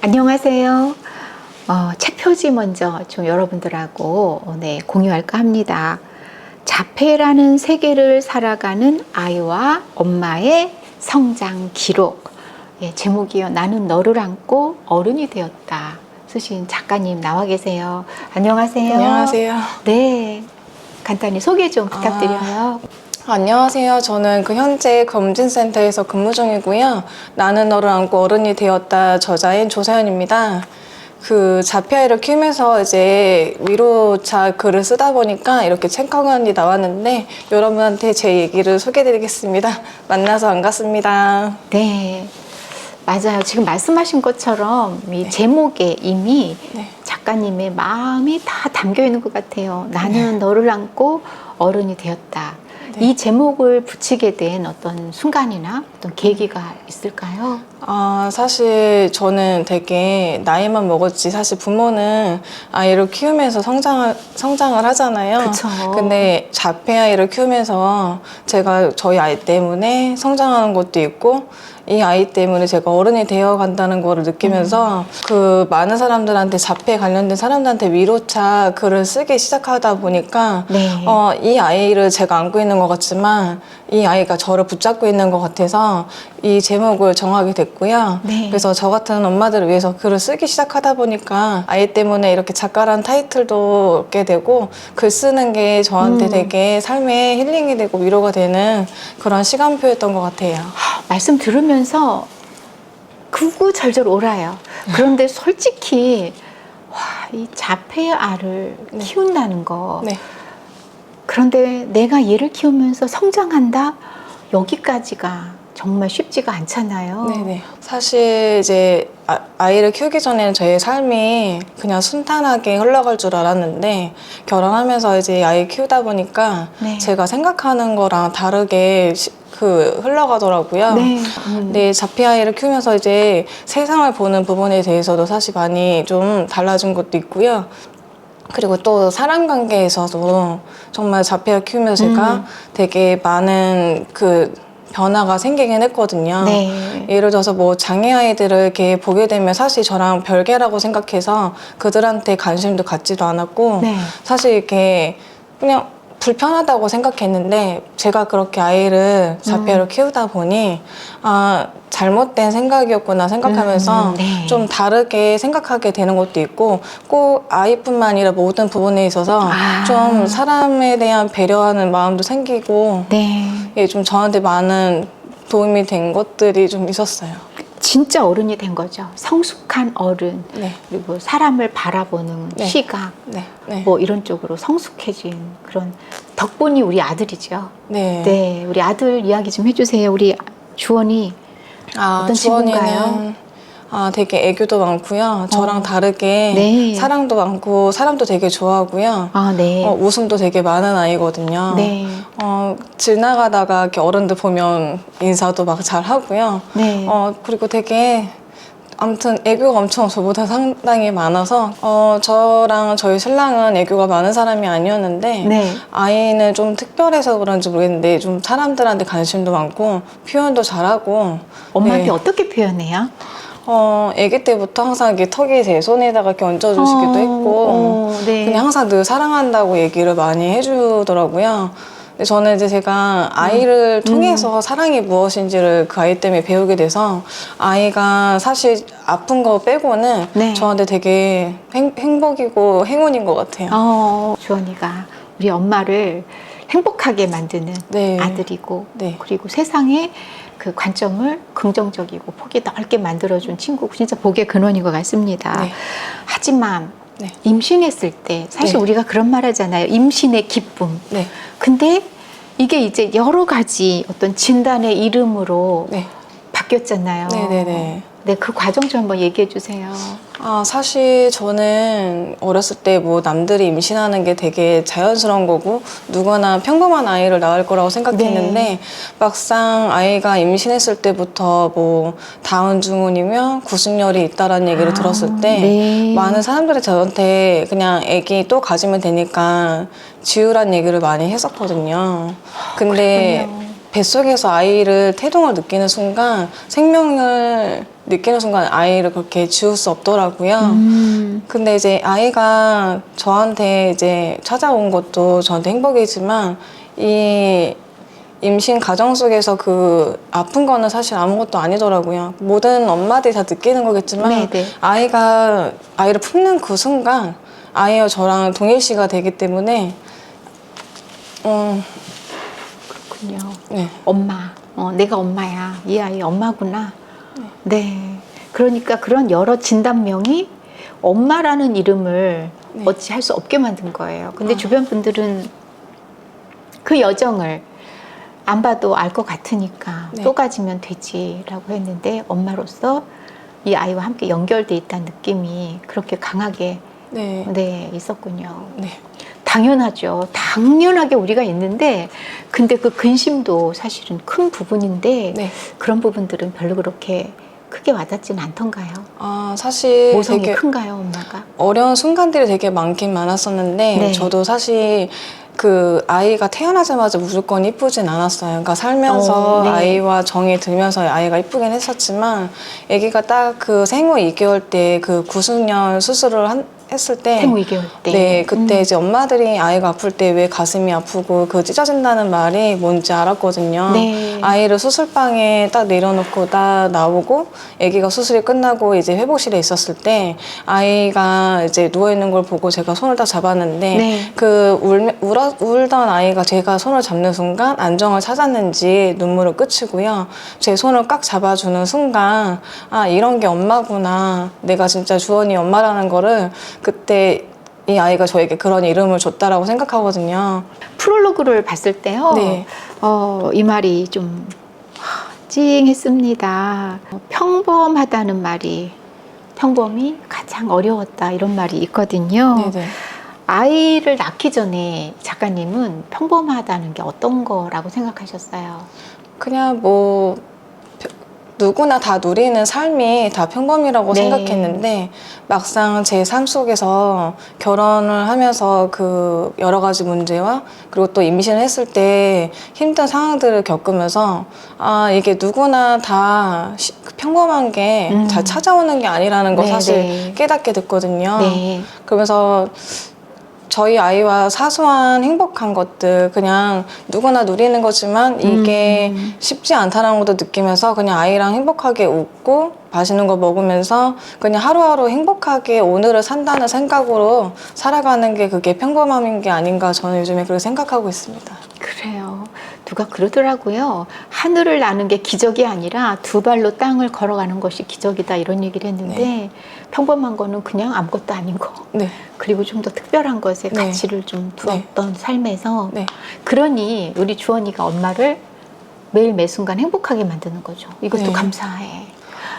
안녕하세요. 어, 책 표지 먼저 좀 여러분들하고 어, 네, 공유할까 합니다. 자폐라는 세계를 살아가는 아이와 엄마의 성장 기록. 예, 제목이요. 나는 너를 안고 어른이 되었다. 쓰신 작가님 나와 계세요. 안녕하세요. 안녕하세요. 네. 간단히 소개 좀 부탁드려요. 안녕하세요. 저는 그 현재 검진센터에서 근무 중이고요. 나는 너를 안고 어른이 되었다 저자인 조서연입니다. 그 자폐아이를 키우면서 이제 위로차 글을 쓰다 보니까 이렇게 책강연이 나왔는데 여러분한테 제 얘기를 소개해드리겠습니다. 만나서 반갑습니다. 네. 맞아요. 지금 말씀하신 것처럼 이 제목에 이미 네. 작가님의 마음이 다 담겨 있는 것 같아요. 나는 너를 안고 어른이 되었다. 네. 이 제목을 붙이게 된 어떤 순간이나 어떤 계기가 있을까요? 아, 사실 저는 되게 나이만 먹었지 사실 부모는 아이를 키우면서 성장을, 성장을 하잖아요. 그쵸. 근데 자폐아이를 키우면서 제가 저희 아이 때문에 성장하는 것도 있고 이 아이 때문에 제가 어른이 되어 간다는 거를 느끼면서 그 많은 사람들한테 자폐 관련된 사람들한테 위로차 글을 쓰기 시작하다 보니까 네. 어, 이 아이를 제가 안고 있는 것 같지만 이 아이가 저를 붙잡고 있는 것 같아서 이 제목을 정하게 됐고요. 네. 그래서 저 같은 엄마들을 위해서 글을 쓰기 시작하다 보니까 아이 때문에 이렇게 작가란 타이틀도 얻게 되고 글 쓰는 게 저한테 음. 되게 삶의 힐링이 되고 위로가 되는 그런 시간표였던 것 같아요. 말씀 들으면 서 구구절절 오라요. 그런데 솔직히 와, 이 자폐 알을 네. 키운다는 거 네. 그런데 내가 얘를 키우면서 성장한다? 여기까지가 정말 쉽지가 않잖아요. 네네. 사실 이제 아, 아이를 키우기 전에는 저의 삶이 그냥 순탄하게 흘러갈 줄 알았는데 결혼하면서 이제 아이 키우다 보니까 네. 제가 생각하는 거랑 다르게 시- 그 흘러가더라고요. 네. 음. 근데 자폐 아이를 키우면서 이제 세상을 보는 부분에 대해서도 사실 많이 좀 달라진 것도 있고요. 그리고 또 사람 관계에서도 정말 자폐를 키우면서 제가 음. 되게 많은 그 변화가 생기긴 했거든요. 네. 예를 들어서 뭐 장애 아이들을 이렇게 보게 되면 사실 저랑 별개라고 생각해서 그들한테 관심도 갖지도 않았고 네. 사실 이렇게 그냥 불편하다고 생각했는데 제가 그렇게 아이를 자폐로 음. 키우다 보니 아 잘못된 생각이었구나 생각하면서 음, 네. 좀 다르게 생각하게 되는 것도 있고 꼭 아이뿐만 아니라 모든 부분에 있어서 아. 좀 사람에 대한 배려하는 마음도 생기고 네. 예, 좀 저한테 많은 도움이 된 것들이 좀 있었어요. 진짜 어른이 된 거죠. 성숙한 어른. 네, 그리고 사람을 바라보는 네. 시각. 네, 네. 뭐 이런 쪽으로 성숙해진 그런 덕분이 우리 아들이죠. 네. 네. 우리 아들 이야기 좀 해주세요. 우리 주원이. 아, 어떤 친구인가요? 아, 되게 애교도 많고요. 저랑 어. 다르게 네. 사랑도 많고 사람도 되게 좋아하고요. 아, 네. 어, 웃음도 되게 많은 아이거든요. 네. 어, 지나가다가 이렇게 어른들 보면 인사도 막 잘 하고요. 네. 어, 그리고 되게 아무튼 애교가 엄청 저보다 상당히 많아서 어, 저랑 저희 신랑은 애교가 많은 사람이 아니었는데 네. 아이는 좀 특별해서 그런지 모르겠는데 좀 사람들한테 관심도 많고 표현도 잘하고 엄마한테 네. 어떻게 표현해요? 어, 아기 때부터 항상 이렇게 턱이 제 손에다가 이렇게 얹어주시기도 어, 했고 어, 네. 그냥 항상 늘 사랑한다고 얘기를 많이 해주더라고요. 근데 저는 이제 제가 아이를 음. 통해서 사랑이 무엇인지를 그 아이 때문에 배우게 돼서 아이가 사실 아픈 거 빼고는 네. 저한테 되게 행, 행복이고 행운인 것 같아요. 어, 주원이가 우리 엄마를 행복하게 만드는 네. 아들이고 네. 그리고 세상에 그 관점을 긍정적이고 폭이 넓게 만들어준 친구고 진짜 복의 근원인 것 같습니다. 네. 하지만 네. 임신했을 때 사실 네. 우리가 그런 말 하잖아요. 임신의 기쁨. 네. 근데 이게 이제 여러 가지 어떤 진단의 이름으로 네. 바뀌었잖아요. 네 네 네. 네, 그 과정 좀 한번 얘기해 주세요. 아, 사실 저는 어렸을 때 뭐 남들이 임신하는 게 되게 자연스러운 거고 누구나 평범한 아이를 낳을 거라고 생각했는데 네. 막상 아이가 임신했을 때부터 뭐 다운 증후군이며 구승열이 있다라는 얘기를 아, 들었을 때 네. 많은 사람들이 저한테 그냥 아기 또 가지면 되니까 지우란 얘기를 많이 했었거든요. 근데 그렇군요. 뱃속에서 아이를 태동을 느끼는 순간 생명을 느끼는 순간 아이를 그렇게 지울 수 없더라고요. 음. 근데 이제 아이가 저한테 이제 찾아온 것도 저한테 행복이지만 이 임신 과정 속에서 그 아픈 거는 사실 아무것도 아니더라고요. 모든 엄마들이 다 느끼는 거겠지만 네네. 아이가 아이를 품는 그 순간 아이와 저랑 동일시가 되기 때문에 음, 그렇군요. 네. 엄마, 어, 내가 엄마야. 이 아이 엄마구나. 네. 그러니까 그런 여러 진단명이 엄마라는 이름을 네. 어찌 할 수 없게 만든 거예요. 근데 아. 주변 분들은 그 여정을 안 봐도 알 것 같으니까 네. 또 가지면 되지라고 했는데 엄마로서 이 아이와 함께 연결돼 있다는 느낌이 그렇게 강하게 네. 네, 있었군요. 네. 당연하죠. 당연하게 우리가 있는데, 근데 그 근심도 사실은 큰 부분인데, 네. 그런 부분들은 별로 그렇게 크게 와닿지는 않던가요? 아, 사실 모성이 되게 큰가요, 엄마가? 어려운 순간들이 되게 많긴 많았었는데 네. 저도 사실 그 아이가 태어나자마자 무조건 이쁘진 않았어요. 그러니까 살면서 어, 네. 아이와 정이 들면서 아이가 이쁘긴 했었지만 아기가 딱 그 생후 2개월 때 그 구순열 수술을 한, 했을 때 생후 2개월 때. 네, 그때 음. 이제 엄마들이 아이가 아플 때 왜 가슴이 아프고 그 찢어진다는 말이 뭔지 알았거든요. 네. 아이를 수술방에 딱 내려놓고 딱 나오고 아기가 수술이 끝나고 이제 회복실에 있었을 때 아이가 이제 누워 있는 걸 보고 제가 손을 딱 잡았는데 네. 그 울, 울어, 울던 아이가 제가 손을 잡는 순간 안정을 찾았는지 눈물을 끄치고요. 제 손을 꽉 잡아주는 순간 아 이런 게 엄마구나. 내가 진짜 주원이 엄마라는 거를 그때 이 아이가 저에게 그런 이름을 줬다라고 생각하거든요. 프롤로그를 봤을 때요. 네. 어, 이 말이 좀 하, 찡했습니다. 어, 평범하다는 말이 평범이 가장 어려웠다 이런 말이 있거든요. 네네. 아이를 낳기 전에 작가님은 평범하다는 게 어떤 거라고 생각하셨어요? 그냥 뭐 펴- 누구나 다 누리는 삶이 다 평범이라고 네. 생각했는데 막상 제 삶 속에서 결혼을 하면서 그 여러 가지 문제와 그리고 또 임신을 했을 때 힘든 상황들을 겪으면서 아 이게 누구나 다 시- 평범한 게 음. 다 찾아오는 게 아니라는 걸 네, 사실 네. 깨닫게 됐거든요. 네. 그러면서 저희 아이와 사소한 행복한 것들 그냥 누구나 누리는 거지만 이게 음. 쉽지 않다는 것도 느끼면서 그냥 아이랑 행복하게 웃고 맛있는 거 먹으면서 그냥 하루하루 행복하게 오늘을 산다는 생각으로 살아가는 게 그게 평범함인 게 아닌가 저는 요즘에 그렇게 생각하고 있습니다. 그래요. 누가 그러더라고요. 하늘을 나는 게 기적이 아니라 두 발로 땅을 걸어가는 것이 기적이다 이런 얘기를 했는데 네. 평범한 거는 그냥 아무것도 아닌 거. 네, 그리고 좀 더 특별한 것에 네. 가치를 좀 두었던 삶에서 네, 그러니 우리 주원이가 엄마를 매일 매 순간 행복하게 만드는 거죠. 이것도 네. 감사해.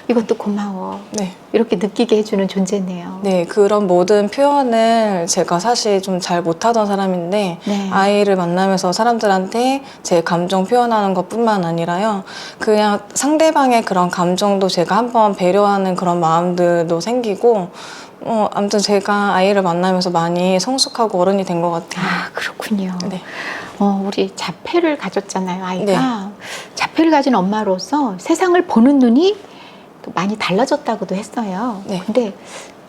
이것도 고마워. 네. 이렇게 느끼게 해주는 존재네요. 네, 그런 모든 표현을 제가 사실 좀 잘 못하던 사람인데 네. 아이를 만나면서 사람들한테 제 감정 표현하는 것뿐만 아니라요. 그냥 상대방의 그런 감정도 제가 한번 배려하는 그런 마음들도 생기고 어, 아무튼 제가 아이를 만나면서 많이 성숙하고 어른이 된 것 같아요. 아 그렇군요. 네. 어, 우리 자폐를 가졌잖아요, 아이가. 네. 자폐를 가진 엄마로서 세상을 보는 눈이 또 많이 달라졌다고도 했어요. 네. 근데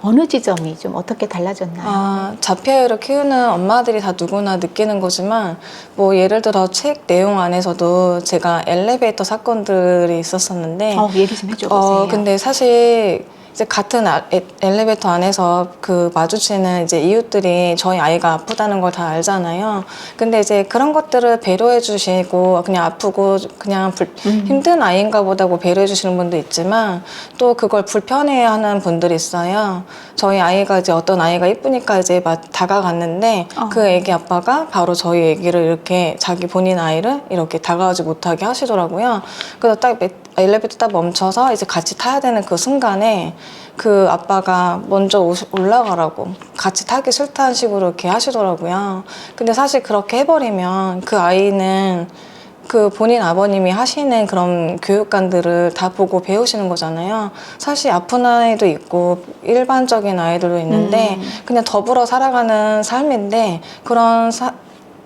어느 지점이 좀 어떻게 달라졌나요? 아, 자폐아이를 키우는 엄마들이 다 누구나 느끼는 거지만 뭐 예를 들어 책 내용 안에서도 제가 엘리베이터 사건들이 있었었는데 어, 얘기 좀 해줘 보세요. 어, 근데 사실 이제 같은 아- 에- 엘리베이터 안에서 그 마주치는 이제 이웃들이 저희 아이가 아프다는 걸 다 알잖아요. 근데 이제 그런 것들을 배려해 주시고 그냥 아프고 그냥 불, 음. 힘든 아이인가 보다고 배려해 주시는 분도 있지만 또 그걸 불편해 하는 분들이 있어요. 저희 아이가 이제 어떤 아이가 이쁘니까 이제 막 다가갔는데 어. 그 애기 아빠가 바로 저희 애기를 이렇게 자기 본인 아이를 이렇게 다가가지 못하게 하시더라고요. 그래서 딱 매- 엘리베이터 딱 멈춰서 이제 같이 타야 되는 그 순간에 그 아빠가 먼저 올라가라고 같이 타기 싫다는 식으로 이렇게 하시더라고요. 근데 사실 그렇게 해버리면 그 아이는 그 본인 아버님이 하시는 그런 교육관들을 다 보고 배우시는 거잖아요. 사실 아픈 아이도 있고 일반적인 아이들도 있는데 음. 그냥 더불어 살아가는 삶인데 그런 사-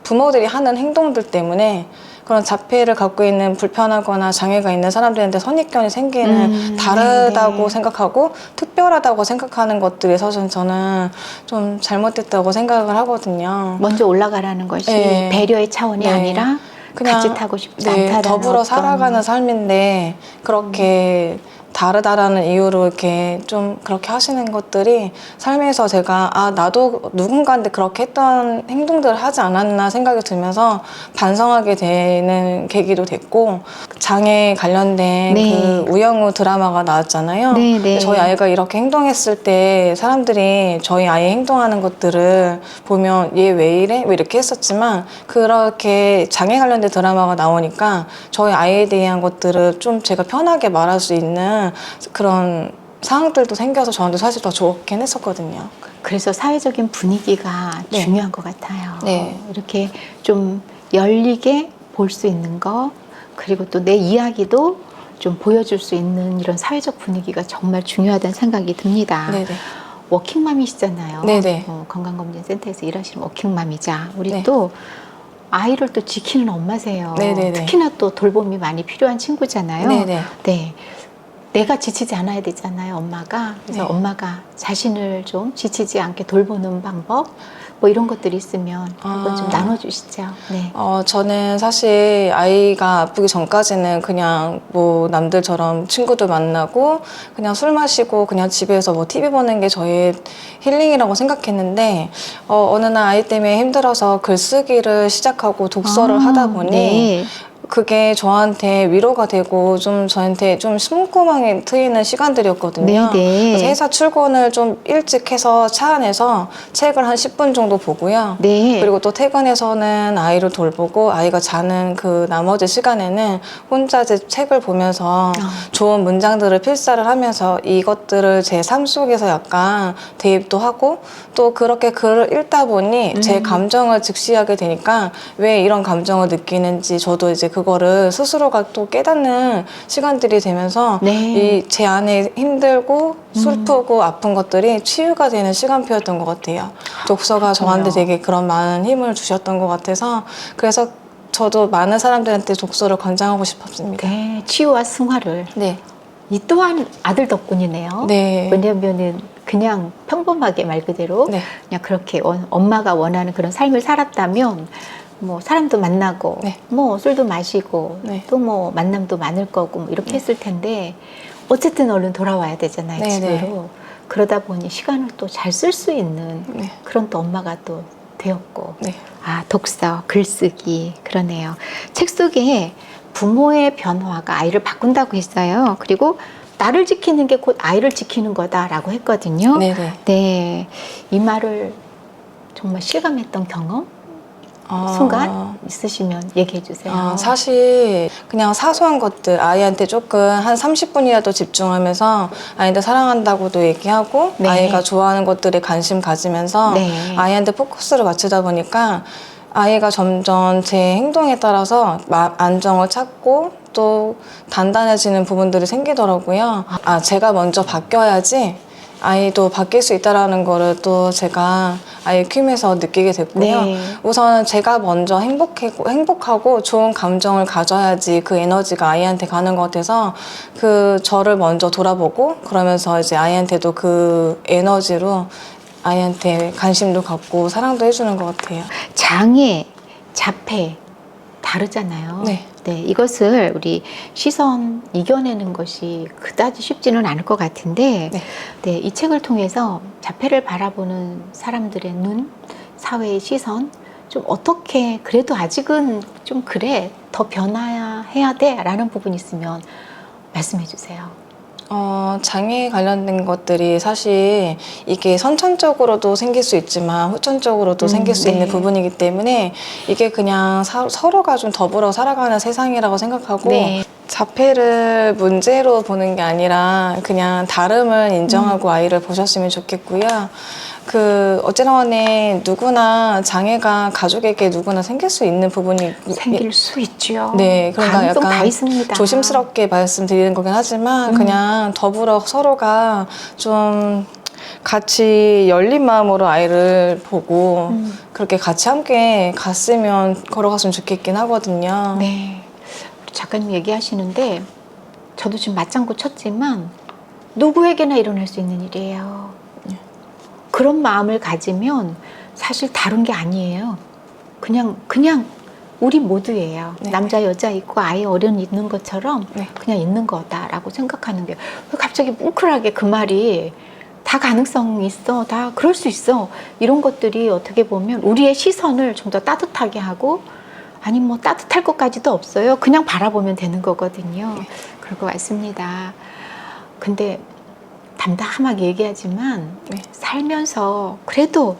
부모들이 하는 행동들 때문에 그런 자폐를 갖고 있는 불편하거나 장애가 있는 사람들한테 선입견이 생기는 음, 다르다고 네네. 생각하고 특별하다고 생각하는 것들에 있어서는 저는 좀 잘못됐다고 생각을 하거든요. 먼저 올라가라는 것이 네. 배려의 차원이 네. 아니라 같이 타고 싶지 네, 않다라는 더불어 어떤- 살아가는 삶인데 그렇게 다르다라는 이유로 이렇게 좀 그렇게 하시는 것들이 삶에서 제가 아 나도 누군가한테 그렇게 했던 행동들을 하지 않았나 생각이 들면서 반성하게 되는 계기도 됐고 장애 관련된 네. 그 우영우 드라마가 나왔잖아요. 네, 네. 저희 아이가 이렇게 행동했을 때 사람들이 저희 아이 행동하는 것들을 보면 얘 왜 이래? 왜 이렇게 했었지만 그렇게 장애 관련된 드라마가 나오니까 저희 아이에 대한 것들을 좀 제가 편하게 말할 수 있는 그런 상황들도 생겨서 저한테 사실 더 좋긴 했었거든요. 그래서 사회적인 분위기가 네. 중요한 것 같아요. 네. 이렇게 좀 열리게 볼 수 있는 거, 그리고 또 내 이야기도 좀 보여줄 수 있는 이런 사회적 분위기가 정말 중요하다는 생각이 듭니다. 네네. 워킹맘이시잖아요. 네네. 어, 건강검진센터에서 일하시는 워킹맘이자 우리 네. 또 아이를 또 지키는 엄마세요. 네네네. 특히나 또 돌봄이 많이 필요한 친구잖아요. 네네. 네. 내가 지치지 않아야 되잖아요, 엄마가. 그래서 네. 엄마가 자신을 좀 지치지 않게 돌보는 방법, 뭐 이런 것들이 있으면 한번 좀 아. 나눠주시죠. 네. 어, 저는 사실 아이가 아프기 전까지는 그냥 뭐 남들처럼 친구들 만나고 그냥 술 마시고 그냥 집에서 뭐 TV 보는 게 저의 힐링이라고 생각했는데 어, 어느 날 아이 때문에 힘들어서 글쓰기를 시작하고 독서를 아, 하다 보니 네. 그게 저한테 위로가 되고 좀 저한테 좀 숨구멍이 트이는 시간들이었거든요. 네네. 그래서 회사 출근을 좀 일찍 해서 차 안에서 책을 한 10분 정도 보고요. 네. 그리고 또 퇴근해서는 아이를 돌보고 아이가 자는 그 나머지 시간에는 혼자 이제 책을 보면서 아. 좋은 문장들을 필사를 하면서 이것들을 제 삶 속에서 약간 대입도 하고 또 그렇게 글을 읽다 보니 제 음. 감정을 즉시하게 되니까 왜 이런 감정을 느끼는지 저도 이제 그거를 스스로가 또 깨닫는 시간들이 되면서 네. 이 제 안에 힘들고 슬프고 아픈 것들이 치유가 되는 시간표였던 것 같아요. 독서가 저한테. 되게 그런 많은 힘을 주셨던 것 같아서 그래서 저도 많은 사람들한테 독서를 권장하고 싶었습니다. 네. 치유와 승화를. 네. 이 또한 아들 덕분이네요. 네. 왜냐면은 그냥 평범하게 말 그대로 네. 그냥 그렇게 원- 엄마가 원하는 그런 삶을 살았다면 뭐 사람도 만나고 네. 뭐 술도 마시고 네. 또뭐 만남도 많을 거고 뭐 이렇게 했을 텐데 어쨌든 얼른 돌아와야 되잖아요 네, 집으로 네. 그러다 보니 시간을 또 잘 쓸 수 있는 네. 그런 또 엄마가 또 되었고 네. 아 독서 글쓰기 그러네요 책 속에 부모의 변화가 아이를 바꾼다고 했어요 그리고 나를 지키는 게 곧 아이를 지키는 거다라고 했거든요 네네. 네, 이 말을 정말 실감했던 경험 아, 순간 있으시면 얘기해 주세요. 아, 사실 그냥 사소한 것들 아이한테 조금 한 30분이라도 집중하면서 아이한테 사랑한다고도 얘기하고 네. 아이가 좋아하는 것들에 관심 가지면서 네. 아이한테 포커스를 맞추다 보니까 아이가 점점 제 행동에 따라서 마- 안정을 찾고 또 단단해지는 부분들이 생기더라고요. 아, 제가 먼저 바뀌어야지 아이도 바뀔 수 있다라는 거를 또 제가 아이 키우면서 느끼게 됐고요. 네. 우선 제가 먼저 행복하고, 행복하고 좋은 감정을 가져야지 그 에너지가 아이한테 가는 것 같아서 그 저를 먼저 돌아보고 그러면서 이제 아이한테도 그 에너지로 아이한테 관심도 갖고 사랑도 해주는 것 같아요. 장애, 자폐 다르잖아요. 네. 네, 이것을 우리 시선 이겨내는 것이 그다지 쉽지는 않을 것 같은데, 네. 네, 이 책을 통해서 자폐를 바라보는 사람들의 눈, 사회의 시선, 좀 어떻게 그래도 아직은 좀 그래 더 변화해야 돼라는 부분이 있으면 말씀해 주세요. 어, 장애 관련된 것들이 사실 이게 선천적으로도 생길 수 있지만 후천적으로도 음, 생길 수 네. 있는 부분이기 때문에 이게 그냥 사- 서로가 좀 더불어 살아가는 세상이라고 생각하고 네. 자폐를 문제로 보는 게 아니라 그냥 다름을 인정하고 아이를 보셨으면 좋겠고요. 그 어찌나 간에 누구나 장애가 가족에게 누구나 생길 수 있는 부분이 생길 수 있죠. 네, 그러니까 가능성 약간 다 있습니다. 조심스럽게 말씀드리는 거긴 하지만 음. 그냥 더불어 서로가 좀 같이 열린 마음으로 아이를 보고 음. 그렇게 같이 함께 갔으면 걸어갔으면 좋겠긴 하거든요. 네. 작가님 얘기하시는데 저도 지금 맞장구 쳤지만 누구에게나 일어날 수 있는 일이에요. 네. 그런 마음을 가지면 사실 다른 게 아니에요. 그냥 그냥 우리 모두예요. 네. 남자 여자 있고 아이 어른 있는 것처럼 네. 그냥 있는 거다라고 생각하는 게 갑자기 뭉클하게 그 말이 다 가능성 있어, 다 그럴 수 있어 이런 것들이 어떻게 보면 우리의 시선을 좀 더 따뜻하게 하고 아니 뭐 따뜻할 것까지도 없어요. 그냥 바라보면 되는 거거든요. 네. 그럴 것 같습니다. 근데 담담하게 얘기하지만 네. 살면서 그래도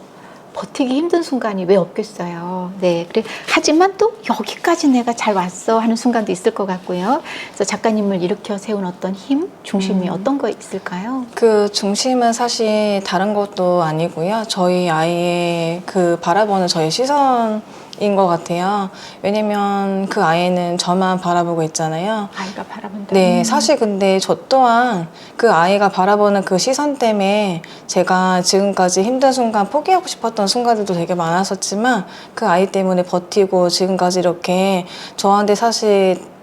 버티기 힘든 순간이 왜 없겠어요. 네. 그래, 하지만 또 여기까지 내가 잘 왔어 하는 순간도 있을 것 같고요. 그래서 작가님을 일으켜 세운 어떤 힘, 중심이 음. 어떤 거 있을까요? 그 중심은 사실 다른 것도 아니고요. 저희 아이의 그 바라보는 저의 시선 인 것 같아요. 왜냐면 그 아이는 저만 바라보고 있잖아요. 아이가 바라본다. 네, 음. 사실 근데 저 또한 그 아이가 바라보는 그 시선 때문에 제가 지금까지 힘든 순간 포기하고 싶었던 순간들도 되게 많았었지만 그 아이 때문에 버티고 지금까지 이렇게 저한테 사실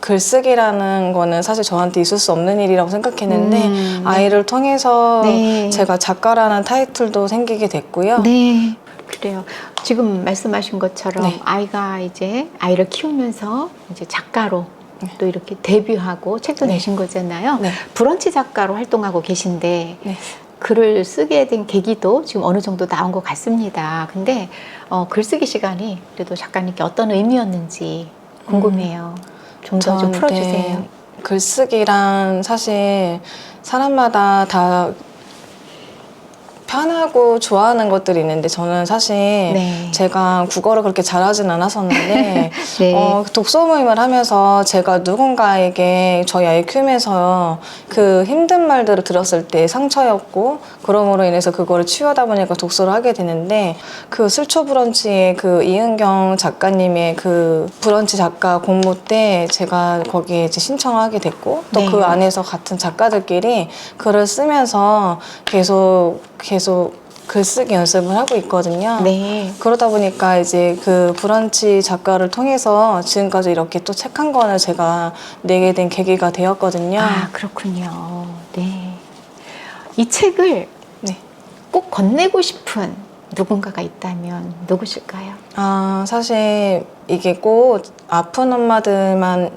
글쓰기라는 거는 사실 저한테 있을 수 없는 일이라고 생각했는데 음, 네. 아이를 통해서 네. 제가 작가라는 타이틀도 생기게 됐고요. 네. 그래요. 지금 말씀하신 것처럼 네. 아이가 이제 아이를 키우면서 이제 작가로 네. 또 이렇게 데뷔하고 책도 네. 내신 거잖아요. 네. 브런치 작가로 활동하고 계신데 네. 글을 쓰게 된 계기도 지금 어느 정도 나온 것 같습니다. 근데 어, 글쓰기 시간이 그래도 작가님께 어떤 의미였는지 궁금해요. 좀 더 좀 저한테 풀어주세요. 글쓰기란 사실 사람마다 다 편하고 좋아하는 것들이 있는데 저는 사실 네. 제가 국어를 그렇게 잘하진 않았었는데 네. 어, 독서 모임을 하면서 제가 누군가에게 저희 아이 키우면서 그 힘든 말들을 들었을 때 상처였고 그러므로 인해서 그거를 치유하다 보니까 독서를 하게 되는데 그 술초 브런치의 그 이은경 작가님의 그 브런치 작가 공모 때 제가 거기에 이제 신청하게 됐고 또그 네. 안에서 같은 작가들끼리 글을 쓰면서 계속 계속 글쓰기 연습을 하고 있거든요. 네. 그러다 보니까 이제 그 브런치 작가를 통해서 지금까지 이렇게 또 책 한 권을 제가 내게 된 계기가 되었거든요. 아 그렇군요. 네. 이 책을 네. 꼭 건네고 싶은 누군가가 있다면 누구실까요? 아, 사실 이게 꼭 아픈 엄마들만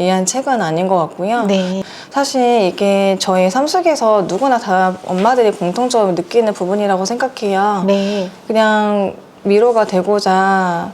위한 책은 아닌 것 같고요. 네. 사실 이게 저의 삶 속에서 누구나 다 엄마들이 공통적으로 느끼는 부분이라고 생각해요. 네. 그냥 위로가 되고자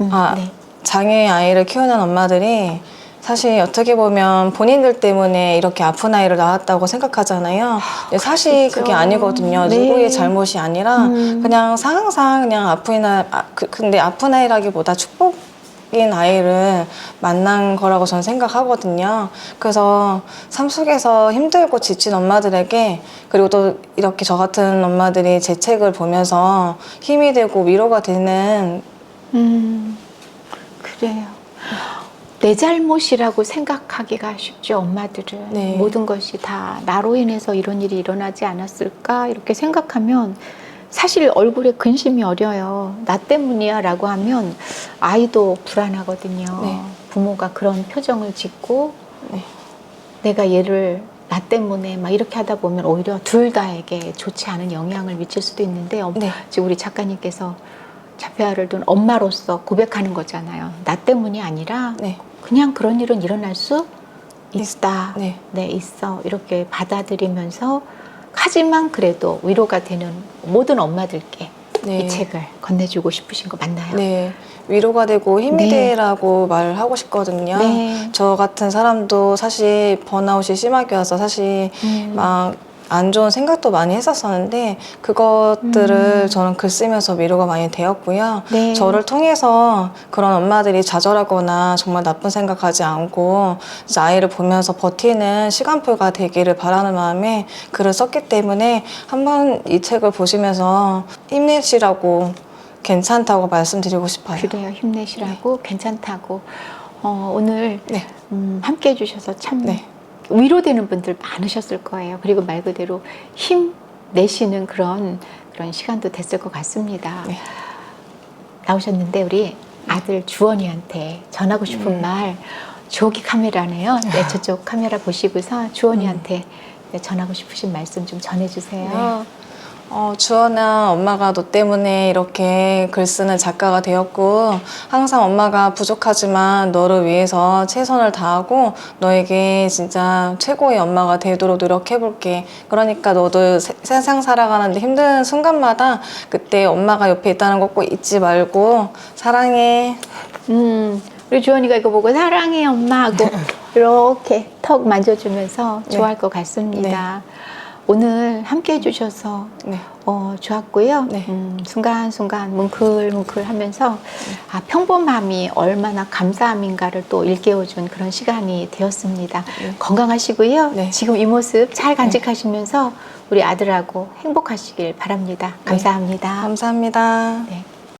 음, 아, 네. 장애 아이를 키우는 엄마들이 사실 어떻게 보면 본인들 때문에 이렇게 아픈 아이를 낳았다고 생각하잖아요. 근데 사실 그렇죠. 그게 아니거든요. 네. 누구의 잘못이 아니라 음. 그냥 상황상 그냥 아픈 아이, 아, 그, 근데 아픈 아이라기보다 축복 인 아이를 만난 거라고 저는 생각하거든요. 그래서 삶 속에서 힘들고 지친 엄마들에게 그리고 또 이렇게 저 같은 엄마들이 제 책을 보면서 힘이 되고 위로가 되는 음, 그래요. 내 잘못이라고 생각하기가 쉽죠, 엄마들은. 네. 모든 것이 다 나로 인해서 이런 일이 일어나지 않았을까? 이렇게 생각하면 사실 얼굴에 근심이 어려요. 나 때문이야 라고 하면 아이도 불안하거든요. 네. 부모가 그런 표정을 짓고 네. 내가 얘를 나 때문에 막 이렇게 하다 보면 오히려 둘 다에게 좋지 않은 영향을 미칠 수도 있는데 어, 네. 지금 우리 작가님께서 자폐아를 둔 엄마로서 고백하는 거잖아요. 나 때문이 아니라 네. 그냥 그런 일은 일어날 수 있다. 네. 네, 있어. 이렇게 받아들이면서 하지만 그래도 위로가 되는 모든 엄마들께 네. 이 책을 건네주고 싶으신 거 맞나요? 네. 위로가 되고 힘이 네. 되라고 말을 하고 싶거든요. 네. 저 같은 사람도 사실 번아웃이 심하게 와서 사실 음. 막 안 좋은 생각도 많이 했었었는데 그것들을 음. 저는 글 쓰면서 위로가 많이 되었고요. 네. 저를 통해서 그런 엄마들이 좌절하거나 정말 나쁜 생각하지 않고 이제 아이를 보면서 버티는 시간표가 되기를 바라는 마음에 글을 썼기 때문에 한번 이 책을 보시면서 힘내시라고 괜찮다고 말씀드리고 싶어요. 그래요. 힘내시라고 괜찮다고 어, 오늘 네. 음, 함께 해주셔서 참 네. 위로되는 분들 많으셨을 거예요. 그리고 말 그대로 힘 내쉬는 그런 그런 시간도 됐을 것 같습니다. 네. 나오셨는데 우리 아들 주원이한테 전하고 싶은 말 저기 카메라네요. 네, 저쪽 카메라 보시고서 주원이한테 네, 전하고 싶으신 말씀 좀 전해주세요. 어, 주원아, 엄마가 너 때문에 이렇게 글 쓰는 작가가 되었고, 항상 엄마가 부족하지만 너를 위해서 최선을 다하고, 너에게 진짜 최고의 엄마가 되도록 노력해볼게. 그러니까 너도 세, 세상 살아가는데 힘든 순간마다 그때 엄마가 옆에 있다는 거 꼭 잊지 말고, 사랑해. 음, 우리 주원이가 이거 보고 사랑해 엄마 하고 이렇게 턱 만져주면서 네. 좋아할 것 같습니다. 오늘 함께 해주셔서 네. 어, 좋았고요. 네. 음, 순간순간 뭉클뭉클 하면서 아, 평범함이 얼마나 감사함인가를 또 일깨워준 그런 시간이 되었습니다. 네. 건강하시고요. 네. 지금 이 모습 잘 간직하시면서 우리 아들하고 행복하시길 바랍니다. 감사합니다. 감사합니다. 네.